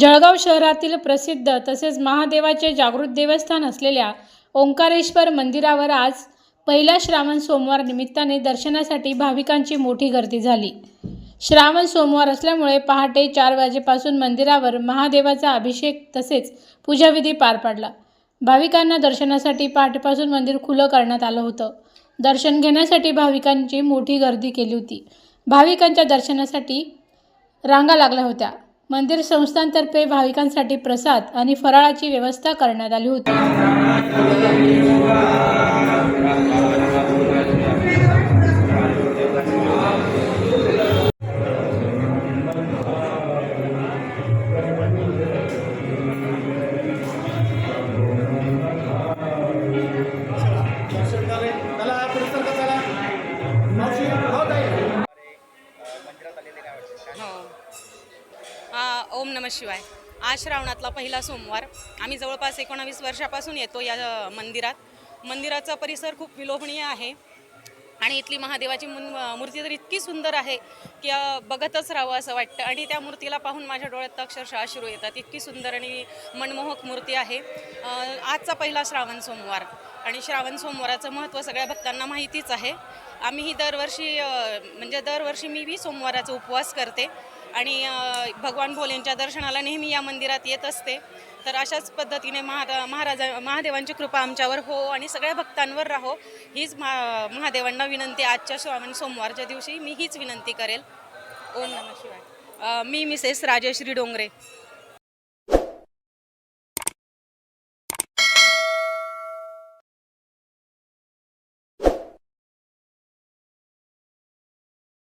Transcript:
जळगाव शहरातील प्रसिद्ध तसेच महादेवाचे जागृत देवस्थान असलेल्या ओंकारेश्वर मंदिरावर आज पहिला श्रावण सोमवार निमित्ताने दर्शनासाठी भाविकांची मोठी गर्दी झाली. श्रावण सोमवार असल्यामुळे पहाटे चार वाजेपासून मंदिरावर महादेवाचा अभिषेक तसेच पूजाविधी पार पडला. भाविकांना दर्शनासाठी पहाटेपासून मंदिर खुलं करण्यात आलं होतं. दर्शन घेण्यासाठी भाविकांची मोठी गर्दी केली होती. भाविकांच्या दर्शनासाठी रांगा लागल्या होत्या. मंदिर संस्थांतर्फे भाविकांसाठी प्रसाद आणि फराळाची व्यवस्था करण्यात आली होती. Thank you. ओम नम शिवाय. आज श्रावणातला पहिला सोमवार. आम्ही जवळपास एकोणावीस वर्षापासून येतो या मंदिरात. मंदिराचा परिसर खूप विलोभनीय आहे. आणि इथली महादेवाची मुन- मूर्ती तर इतकी सुंदर आहे की बघतच राहावं असं वाटतं. आणि त्या मूर्तीला पाहून माझ्या डोळ्यात अक्षरशः अश्रू येतात. इतकी सुंदर आणि मनमोहक मूर्ती आहे. आजचा पहिला श्रावण सोमवार. आणि श्रावण सोमवाराचं महत्त्व सगळ्या भक्तांना माहितीच आहे. आम्हीही दरवर्षी म्हणजे दरवर्षी मी बी सोमवाराचा उपवास करते. आणि भगवान भोलेंच्या दर्शनाला नेहमी या मंदिरात येत असते. तर अशाच पद्धतीने महारा महाराजा महादेवांची कृपा आमच्यावर हो आणि सगळ्या भक्तांवर राहो. हीच महा महादेवांना विनंती आजच्या श्रावण सोमवारच्या दिवशी मी हीच विनंती करेल. ओम नम शिवाय. मी मिसेस राजेश्री डोंगरे.